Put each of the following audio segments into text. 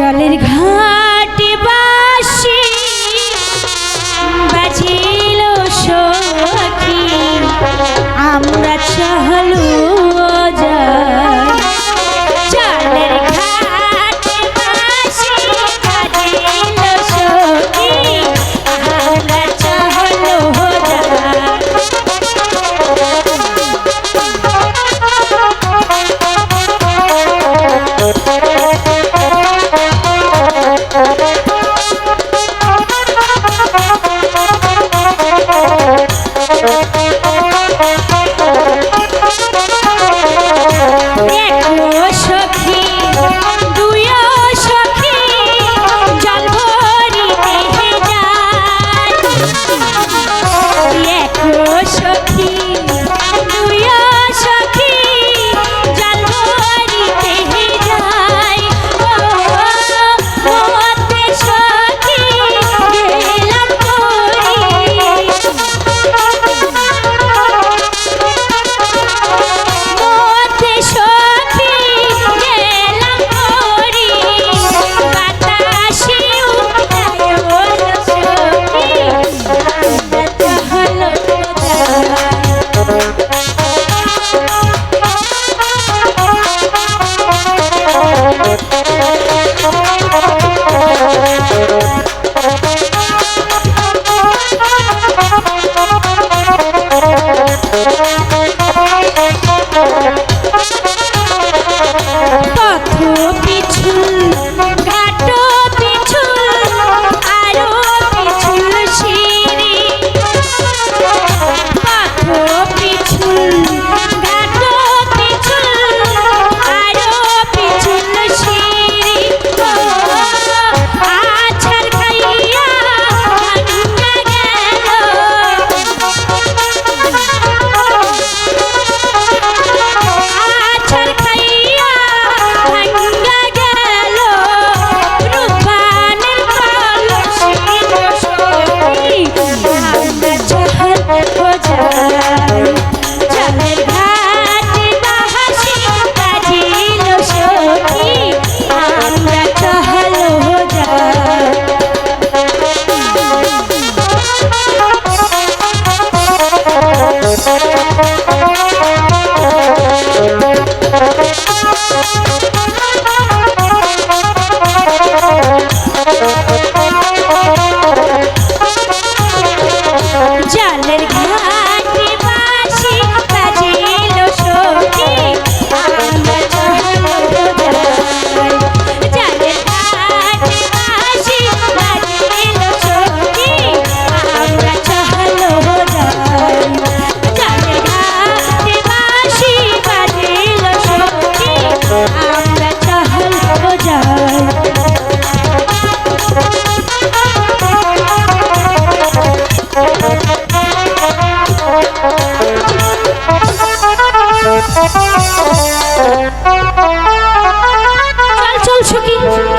জলের ঘা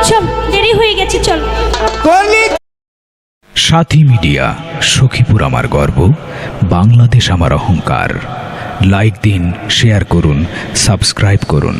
চল দেরি হয়ে গেছে চল। সাথী মিডিয়া সখীপুর আমার গর্ব বাংলাদেশ আমার অহংকার। লাইক দিন শেয়ার করুন সাবস্ক্রাইব করুন।